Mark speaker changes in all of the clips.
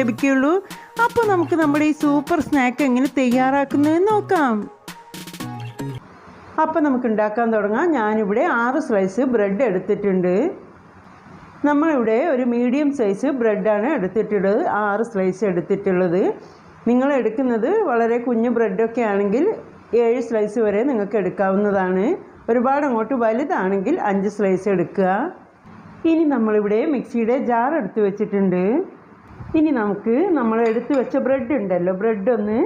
Speaker 1: ലഭിക്കുകയുള്ളൂ. അപ്പോൾ നമുക്ക് നമ്മുടെ ഈ സൂപ്പർ സ്നാക്ക് എങ്ങനെ തയ്യാറാക്കുന്നതെന്ന് നോക്കാം. അപ്പോൾ നമുക്ക് ഉണ്ടാക്കാൻ തുടങ്ങാം. ഞാനിവിടെ ആറ് സ്ലൈസ് ബ്രെഡ് എടുത്തിട്ടുണ്ട്. നമ്മളിവിടെ ഒരു മീഡിയം സൈസ് ബ്രെഡാണ് എടുത്തിട്ടുള്ളത്. ആറ് സ്ലൈസ് എടുത്തിട്ടുള്ളത്. നിങ്ങൾ എടുക്കുന്നത് വളരെ കുഞ്ഞു ബ്രെഡൊക്കെ ആണെങ്കിൽ ഏഴ് സ്ലൈസ് വരെ നിങ്ങൾക്ക് എടുക്കാവുന്നതാണ്. ഒരുപാട് അങ്ങോട്ട് വലുതാണെങ്കിൽ അഞ്ച് സ്ലൈസ് എടുക്കുക. ഇനി നമ്മളിവിടെ മിക്സിയുടെ ജാർ എടുത്ത് വെച്ചിട്ടുണ്ട്. ഇനി നമുക്ക് നമ്മൾ എടുത്ത് വെച്ച ബ്രെഡ് ഉണ്ടല്ലോ. ബ്രെഡ് ഒന്ന്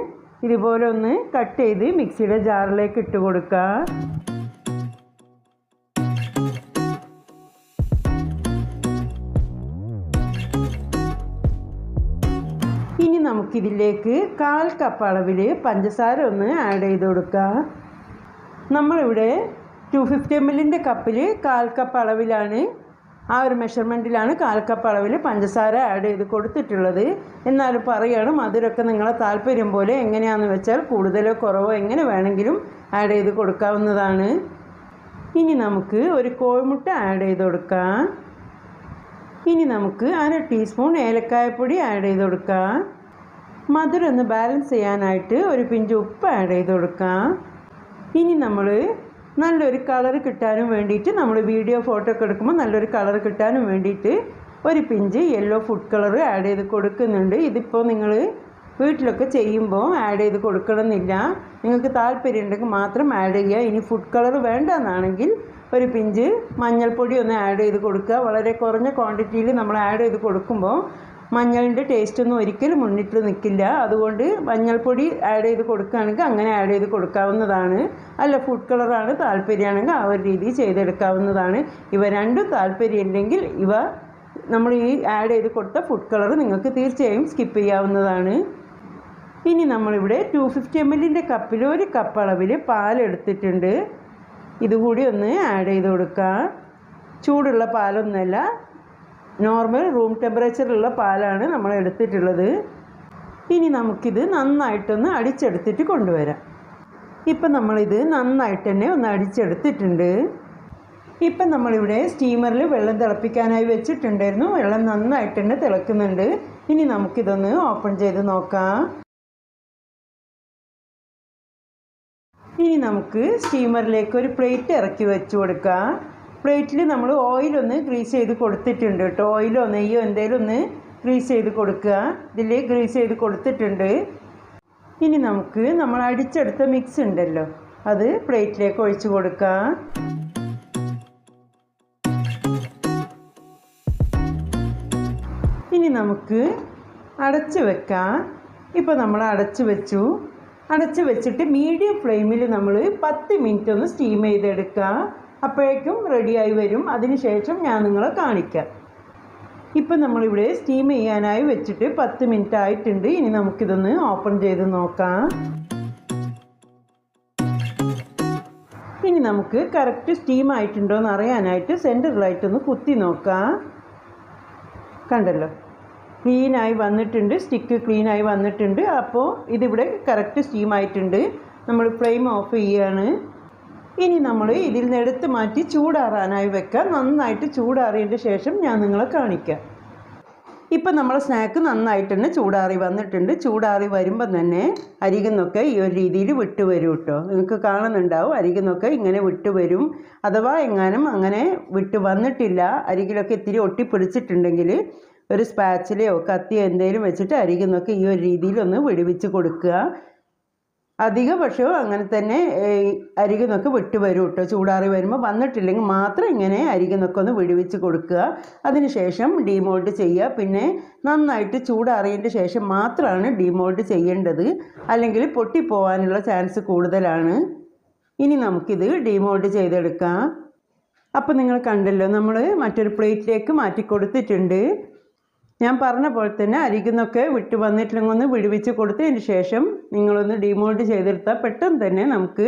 Speaker 1: ഇതുപോലെ ഒന്ന് കട്ട് ചെയ്ത് മിക്സിയുടെ ജാറിലേക്ക് ഇട്ട് കൊടുക്കുക ഇനി നമുക്കിതിലേക്ക് കാൽ കപ്പ് അളവിൽ പഞ്ചസാര ഒന്ന് ആഡ് ചെയ്ത് കൊടുക്കുക നമ്മളിവിടെ ടു ഫിഫ്റ്റി എം എല്ലിന്റെ കപ്പിൽ കാൽ കപ്പ് അളവിലാണ് ആ ഒരു മെഷർമെന്റിലാണ് കാൽക്കപ്പ് കപ്പ് അളവിൽ പഞ്ചസാര ആഡ് ചെയ്ത് കൊടുത്തിട്ടുള്ളത്. എന്നാലും പറയുകയാണ് മധുരമൊക്കെ നിങ്ങളെ താല്പര്യം പോലെ എങ്ങനെയാണെന്ന് വെച്ചാൽ കൂടുതലോ കുറവോ എങ്ങനെ വേണമെങ്കിലും ആഡ് ചെയ്ത് കൊടുക്കാവുന്നതാണ്. ഇനി നമുക്ക് ഒരു കോഴിമുട്ട ആഡ് ചെയ്ത് കൊടുക്കാം. ഇനി നമുക്ക് അര ടീസ്പൂൺ ഏലക്കായപ്പൊടി ആഡ് ചെയ്ത് കൊടുക്കാം. മധുരം ഒന്ന് ബാലൻസ് ചെയ്യാനായിട്ട് ഒരു പിഞ്ച് ഉപ്പ് ആഡ് ചെയ്ത് കൊടുക്കാം. ഇനി നമ്മൾ നല്ലൊരു കളർ കിട്ടാനും വേണ്ടിയിട്ട് നമ്മൾ വീഡിയോ ഫോട്ടോ ഒക്കെ എടുക്കുമ്പോൾ നല്ലൊരു കളർ കിട്ടാനും വേണ്ടിയിട്ട് ഒരു pinch yellow food colour add ചെയ്ത് കൊടുക്കുന്നുണ്ട്. ഇതിപ്പോൾ നിങ്ങൾ വീട്ടിലൊക്കെ ചെയ്യുമ്പോൾ ആഡ് ചെയ്ത് കൊടുക്കണമെന്നില്ല. നിങ്ങൾക്ക് താല്പര്യം ഉണ്ടെങ്കിൽ മാത്രം ആഡ് ചെയ്യുക. ഇനി ഫുഡ് കളർ വേണ്ടെന്നാണെങ്കിൽ ഒരു പിഞ്ച് മഞ്ഞൾപ്പൊടി ഒന്ന് ആഡ് ചെയ്ത് കൊടുക്കുക. വളരെ കുറഞ്ഞ ക്വാണ്ടിറ്റിയിൽ നമ്മൾ ആഡ് ചെയ്ത് കൊടുക്കുമ്പോൾ മഞ്ഞളിന്റെ ടേസ്റ്റ് ഒന്നും ഒരിക്കലും മുന്നിട്ട് നിൽക്കില്ല. അതുകൊണ്ട് മഞ്ഞൾപ്പൊടി ആഡ് ചെയ്ത് കൊടുക്കുകയാണെങ്കിൽ അങ്ങനെ ആഡ് ചെയ്ത് കൊടുക്കാവുന്നതാണ്. അല്ല ഫുഡ് കളറാണ് താല്പര്യമാണെങ്കിൽ ആ ഒരു രീതിയിൽ ചെയ്തെടുക്കാവുന്നതാണ്. ഇവ രണ്ടും താല്പര്യമില്ലെങ്കിൽ ഇവ നമ്മൾ ഈ ആഡ് ചെയ്ത് കൊടുത്ത ഫുഡ് കളർ നിങ്ങൾക്ക് തീർച്ചയായും സ്കിപ്പ് ചെയ്യാവുന്നതാണ്. ഇനി നമ്മളിവിടെ ടു ഫിഫ്റ്റി എം എല്ലിന്റെ കപ്പിൽ ഒരു കപ്പ് അളവിൽ പാലെടുത്തിട്ടുണ്ട് ഇതുകൂടി ഒന്ന് ആഡ് ചെയ്ത് കൊടുക്കുക ചൂടുള്ള പാലൊന്നുമല്ല. നോർമൽ റൂം ടെമ്പറേച്ചറിലുള്ള പാലാണ് നമ്മൾ എടുത്തിട്ടുള്ളത്. ഇനി നമുക്കിത് നന്നായിട്ടൊന്ന് അടിച്ചെടുത്തിട്ട് കൊണ്ടുവരാം. ഇപ്പം നമ്മളിത് നന്നായിട്ട് തന്നെ ഒന്ന് അടിച്ചെടുത്തിട്ടുണ്ട്. ഇപ്പം നമ്മളിവിടെ സ്റ്റീമറിൽ വെള്ളം തിളപ്പിക്കാനായി വെച്ചിട്ടുണ്ടായിരുന്നു. വെള്ളം നന്നായിട്ട് തന്നെ തിളക്കുന്നുണ്ട്. ഇനി നമുക്കിതൊന്ന് ഓപ്പൺ ചെയ്ത് നോക്കാം. ഇനി നമുക്ക് സ്റ്റീമറിലേക്ക് ഒരു പ്ലേറ്റ് ഇറക്കി വെച്ച് കൊടുക്കാം. പ്ലേറ്റിൽ നമ്മൾ ഓയിലൊന്ന് ഗ്രീസ് ചെയ്ത് കൊടുത്തിട്ടുണ്ട് കേട്ടോ. ഓയിലോ നെയ്യോ എന്തെങ്കിലും ഒന്ന് ഗ്രീസ് ചെയ്ത് കൊടുക്കുക. ഇതിൽ ഗ്രീസ് ചെയ്ത് കൊടുത്തിട്ടുണ്ട്. ഇനി നമുക്ക് നമ്മൾ അടിച്ചെടുത്ത മിക്സ് ഉണ്ടല്ലോ. അത് പ്ലേറ്റിലേക്ക് ഒഴിച്ച് കൊടുക്കുക. ഇനി നമുക്ക് അടച്ച് വെക്കാം. ഇപ്പോൾ നമ്മൾ അടച്ച് വെച്ചു. അടച്ച് വെച്ചിട്ട് മീഡിയം ഫ്ലെയിമിൽ നമ്മൾ പത്ത് മിനിറ്റ് ഒന്ന് സ്റ്റീം ചെയ്തെടുക്കുക. അപ്പോഴേക്കും റെഡിയായി വരും. അതിനുശേഷം ഞാൻ നിങ്ങളെ കാണിക്കാം. ഇപ്പം നമ്മളിവിടെ സ്റ്റീം ചെയ്യാനായി വെച്ചിട്ട് പത്ത് മിനിറ്റ് ആയിട്ടുണ്ട്. ഇനി നമുക്കിതൊന്ന് ഓപ്പൺ ചെയ്ത് നോക്കാം. ഇനി നമുക്ക് കറക്റ്റ് സ്റ്റീം ആയിട്ടുണ്ടോ എന്ന് അറിയാനായിട്ട് സെന്ററിലായിട്ടൊന്ന് കുത്തി നോക്കാം. കണ്ടല്ലോ? ക്ലീനായി വന്നിട്ടുണ്ട്. സ്റ്റിക്ക് ക്ലീനായി വന്നിട്ടുണ്ട്. അപ്പോൾ ഇതിവിടെ കറക്റ്റ് സ്റ്റീം ആയിട്ടുണ്ട്. നമ്മൾ ഫ്ലെയിം ഓഫ് ചെയ്യുകയാണ് ഇനി നമ്മൾ ഇതിൽ നിന്ന് എടുത്ത് മാറ്റി ചൂടാറാനായി വെക്കാം. നന്നായിട്ട് ചൂടാറിയതിന്റെ ശേഷം ഞാൻ നിങ്ങളെ കാണിക്കാം. ഇപ്പം നമ്മളെ സ്നാക്ക് നന്നായിട്ട് തന്നെ ചൂടാറി വന്നിട്ടുണ്ട്. ചൂടാറി വരുമ്പം തന്നെ അരികുന്നൊക്കെ ഈ ഒരു രീതിയിൽ വിട്ട് വരും കേട്ടോ. നിങ്ങൾക്ക് കാണുന്നുണ്ടാവും അരികുന്നൊക്കെ ഇങ്ങനെ വിട്ട് വരും. അഥവാ എങ്ങാനും അങ്ങനെ വിട്ട് വന്നിട്ടില്ല അരികിലൊക്കെ ഇത്തിരി ഒട്ടിപ്പിടിച്ചിട്ടുണ്ടെങ്കിൽ ഒരു സ്പാച്ചിലയോ കത്തിയോ എന്തെങ്കിലും വെച്ചിട്ട് അരികുന്നൊക്കെ ഈ ഒരു രീതിയിലൊന്ന് വിടുവിച്ച് കൊടുക്കുക. അധിക പക്ഷവും അങ്ങനെ തന്നെ അരികുന്നൊക്കെ വിട്ട് വരും കേട്ടോ. ചൂടാറി വരുമ്പോൾ വന്നിട്ടില്ലെങ്കിൽ മാത്രം ഇങ്ങനെ അരികുന്നൊക്കെ ഒന്ന് വിടുവിച്ച് കൊടുക്കുക. അതിനുശേഷം ഡീമോൾഡ് ചെയ്യുക. പിന്നെ നന്നായിട്ട് ചൂടാറിയതിന്റെ ശേഷം മാത്രമാണ് ഡീമോൾഡ് ചെയ്യേണ്ടത്. അല്ലെങ്കിൽ പൊട്ടിപ്പോവാനുള്ള ചാൻസ് കൂടുതലാണ്. ഇനി നമുക്കിത് ഡീമോൾഡ് ചെയ്തെടുക്കാം. അപ്പോൾ നിങ്ങൾ കണ്ടല്ലോ നമ്മൾ മറ്റൊരു പ്ലേറ്റിലേക്ക് മാറ്റി കൊടുത്തിട്ടുണ്ട് ഞാൻ പറഞ്ഞ പോലെ തന്നെ അരികുന്നൊക്കെ വിട്ട് വന്നിട്ടില്ലെങ്കിൽ ഒന്ന് വിടുവിച്ച് കൊടുത്തതിന് ശേഷം നിങ്ങളൊന്ന് ഡിമോൾഡ് ചെയ്തെടുത്താൽ പെട്ടെന്ന് തന്നെ നമുക്ക്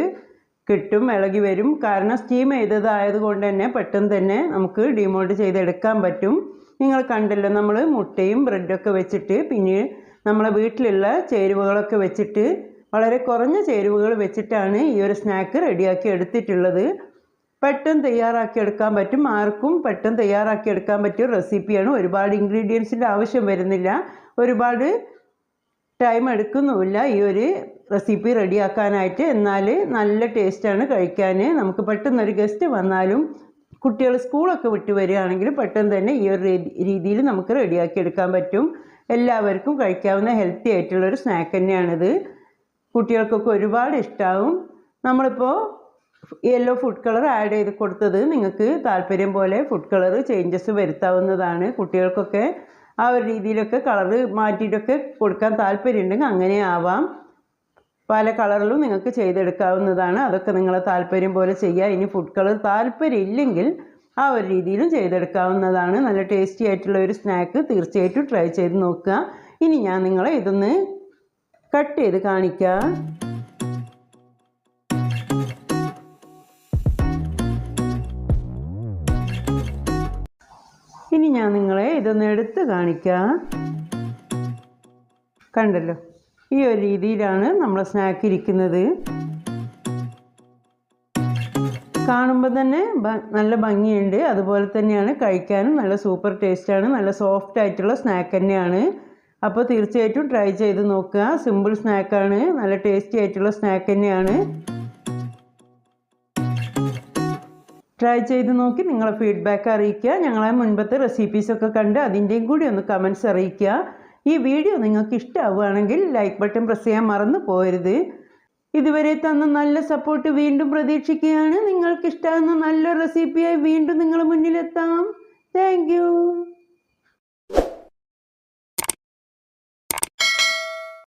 Speaker 1: കിട്ടും ഇളകി വരും. കാരണം സ്റ്റീം ചെയ്തതായത് കൊണ്ട് തന്നെ പെട്ടെന്ന് തന്നെ നമുക്ക് ഡിമോൾഡ് ചെയ്തെടുക്കാൻ പറ്റും. നിങ്ങൾ കണ്ടല്ലോ നമ്മൾ മുട്ടയും ബ്രെഡൊക്കെ വെച്ചിട്ട് പിന്നെ നമ്മളെ വീട്ടിലുള്ള ചേരുവകളൊക്കെ വെച്ചിട്ട് വളരെ കുറഞ്ഞ ചേരുവകൾ വെച്ചിട്ടാണ് ഈ ഒരു സ്നാക്ക് റെഡിയാക്കി എടുത്തിട്ടുള്ളത്. പെട്ടെന്ന് തയ്യാറാക്കിയെടുക്കാൻ പറ്റും. ആർക്കും പെട്ടെന്ന് തയ്യാറാക്കിയെടുക്കാൻ പറ്റിയ റെസിപ്പിയാണ്. ഒരുപാട് ഇൻഗ്രീഡിയൻസിന്റെ ആവശ്യം വരുന്നില്ല. ഒരുപാട് ടൈം എടുക്കുന്നുമില്ല ഈ ഒരു റെസിപ്പി റെഡിയാക്കാനായിട്ട്. എന്നാൽ നല്ല ടേസ്റ്റാണ് കഴിക്കാൻ നമുക്ക് പെട്ടെന്നൊരു ഗസ്റ്റ് വന്നാലും കുട്ടികൾ സ്കൂളൊക്കെ വിട്ട് വരികയാണെങ്കിൽ പെട്ടെന്ന് തന്നെ ഈ ഒരു രീതിയിൽ നമുക്ക് റെഡിയാക്കി എടുക്കാൻ പറ്റും. എല്ലാവർക്കും കഴിക്കാവുന്ന ഹെൽത്തി ആയിട്ടുള്ളൊരു സ്നാക്ക് തന്നെയാണിത്. കുട്ടികൾക്കൊക്കെ ഒരുപാട് ഇഷ്ടമാവും നമ്മളിപ്പോൾ യെല്ലോ ഫുഡ് കളർ ആഡ് ചെയ്ത് കൊടുത്തത് നിങ്ങൾക്ക് താല്പര്യം പോലെ ഫുഡ് കളർ ചേഞ്ചസ് വരുത്താവുന്നതാണ്. കുട്ടികൾക്കൊക്കെ ആ ഒരു രീതിയിലൊക്കെ കളർ മാറ്റിയിട്ടൊക്കെ കൊടുക്കാൻ താല്പര്യമുണ്ടെങ്കിൽ അങ്ങനെ ആവാം. പല കളറിലും നിങ്ങൾക്ക് ചെയ്തെടുക്കാവുന്നതാണ്. അതൊക്കെ നിങ്ങളെ താല്പര്യം പോലെ ചെയ്യുക ഇനി ഫുഡ് കളർ താല്പര്യം ഇല്ലെങ്കിൽ ആ ഒരു രീതിയിലും ചെയ്തെടുക്കാവുന്നതാണ്. നല്ല ടേസ്റ്റി ആയിട്ടുള്ള ഒരു സ്നാക്ക് തീർച്ചയായിട്ടും ട്രൈ ചെയ്ത് നോക്കുക. ഇനി ഞാൻ നിങ്ങളെ ഇതൊന്ന് കട്ട് ചെയ്ത് കാണിക്കാം. ഇനി ഞാൻ നിങ്ങളെ ഇതൊന്ന് എടുത്ത് കാണിക്കാം. കണ്ടല്ലോ ഈ ഒരു രീതിയിലാണ് നമ്മൾ സ്നാക്ക് ഇരിക്കുന്നത്. കാണുമ്പോൾ തന്നെ നല്ല ഭംഗിയുണ്ട്. അതുപോലെ തന്നെയാണ് കഴിക്കാനും നല്ല സൂപ്പർ ടേസ്റ്റാണ് നല്ല സോഫ്റ്റ് ആയിട്ടുള്ള സ്നാക്ക് തന്നെയാണ്. അപ്പോൾ തീർച്ചയായിട്ടും ട്രൈ ചെയ്ത് നോക്കുക. സിമ്പിൾ സ്നാക്കാണ് നല്ല ടേസ്റ്റി ആയിട്ടുള്ള സ്നാക്ക് തന്നെയാണ്. ട്രൈ ചെയ്ത് നോക്കി നിങ്ങളെ ഫീഡ്ബാക്ക് അറിയിക്കുക. ഞങ്ങളെ മുൻപത്തെ റെസിപ്പീസൊക്കെ കണ്ട് അതിന്റെയും കൂടി ഒന്ന് കമൻസ് അറിയിക്കുക. ഈ വീഡിയോ നിങ്ങൾക്ക് ഇഷ്ടമാവുകയാണെങ്കിൽ ലൈക്ക് ബട്ടൺ പ്രസ് ചെയ്യാൻ മറന്നു പോരുത് ഇതുവരെ തന്ന നല്ല സപ്പോർട്ട് വീണ്ടും പ്രതീക്ഷിക്കുകയാണ്. നിങ്ങൾക്ക് ഇഷ്ടമാകുന്ന നല്ല റെസിപ്പിയായി വീണ്ടും നിങ്ങളുടെ മുന്നിലെത്താം. താങ്ക്